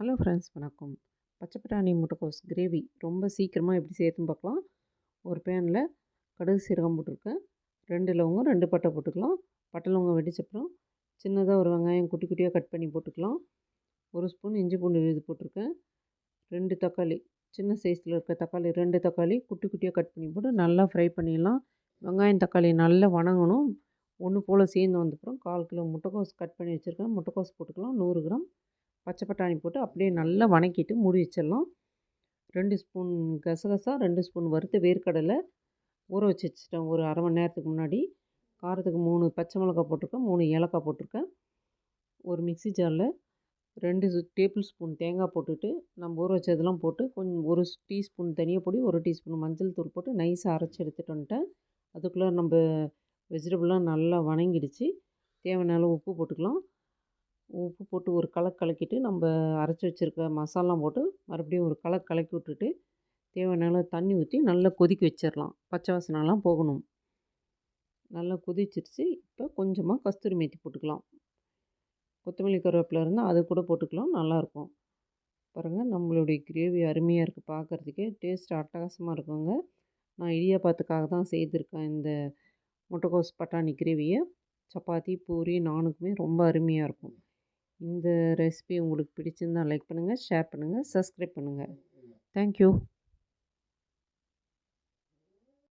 Hello friends வணக்கம். பச்சை பட்டாணி முட்டைக்கோஸ் கிரேவி ரொம்ப சீக்கிரமாக எப்படி செய்யறதுன்னு பார்க்கலாம். ஒரு பேனில் கடுகு சீரகம் போட்டிருக்கேன். ரெண்டு லவங்கம் ரெண்டு பட்டை போட்டுக்கலாம். பட்டை லவங்கம் வெடிச்சப்புறம் சின்னதாக ஒரு வெங்காயம் குட்டி குட்டியாக கட் பண்ணி போட்டுக்கலாம். ஒரு ஸ்பூன் இஞ்சி பூண்டு இது போட்டிருக்கேன். ரெண்டு தக்காளி சின்ன சைஸில் இருக்க தக்காளி ரெண்டு தக்காளி குட்டி குட்டியாக கட் பண்ணி போட்டு நல்லா ஃப்ரை பண்ணிடலாம். வெங்காயம் தக்காளி நல்லா வணங்கணும். ஒன்று போல் சேர்ந்து வந்தப்புறம் கால் கிலோ முட்டைக்கோஸ் கட் பண்ணி வச்சுருக்கேன். முட்டைக்கோஸ் போட்டுக்கலாம். நூறு கிராம். பச்சை பட்டாணி போட்டு அப்படியே நல்லா வணக்கிட்டு மூடி வச்சிடலாம். ரெண்டு ஸ்பூன் கசகசா ரெண்டு ஸ்பூன் வறுத்த வேர்க்கடலை ஊற வச்சு வச்சுட்டேன். ஒரு அரை மணி நேரத்துக்கு முன்னாடி. காரத்துக்கு மூணு பச்சை மிளகா போட்டிருக்கேன் மூணு ஏலக்காய் போட்டிருக்கேன். ஒரு மிக்ஸி ஜாரில் ரெண்டு டேபிள் ஸ்பூன் தேங்காய் போட்டுட்டு நம்ம ஊற வச்சதெல்லாம் போட்டு கொஞ்சம் ஒரு டீஸ்பூன் தனியாக பொடி ஒரு டீஸ்பூன் மஞ்சள் தூள் போட்டு நைஸாக அரைச்சி எடுத்துகிட்டு வந்துட்டேன். அதுக்குள்ளே நம்ம வெஜிடபிள்லாம் நல்லா வணங்கிடுச்சு. தேவையான அளவு உப்பு போட்டுக்கலாம். உப்பு போட்டு ஒரு கலக்கு கலக்கிட்டு நம்ம அரைச்சி வச்சுருக்க மசாலாம் போட்டு மறுபடியும் ஒரு கலக்கு கலக்கி விட்டுட்டு தேவையான அளவு தண்ணி ஊற்றி நல்லா கொதிக்க வச்சிடலாம் பச்சை வாசனைலாம் போகணும். நல்லா கொதிச்சிருச்சு. இப்போ கொஞ்சமாக கஸ்தூரி மேத்தி போட்டுக்கலாம். கொத்தமல்லி கருவேப்பிலை இருந்தால் அது கூட போட்டுக்கலாம். நல்லாயிருக்கும். பாருங்கள் நம்மளுடைய கிரேவி அருமையாக இருக்குது பார்க்குறதுக்கே டேஸ்ட் அட்டகாசமாக இருக்குங்க. நான் இடியாப்பத்துக்காக தான் செய்திருக்கேன் இந்த முட்டைக்கோஸ் பட்டாணி கிரேவியை. சப்பாத்தி பூரி நானுக்குமே ரொம்ப அருமையாக இருக்கும். இந்த ரெசிபி உங்களுக்கு பிடிச்சிருந்தால் லைக் பண்ணுங்கள் ஷேர் பண்ணுங்கள் சப்ஸ்கிரைப் பண்ணுங்கள் தேங்க்யூ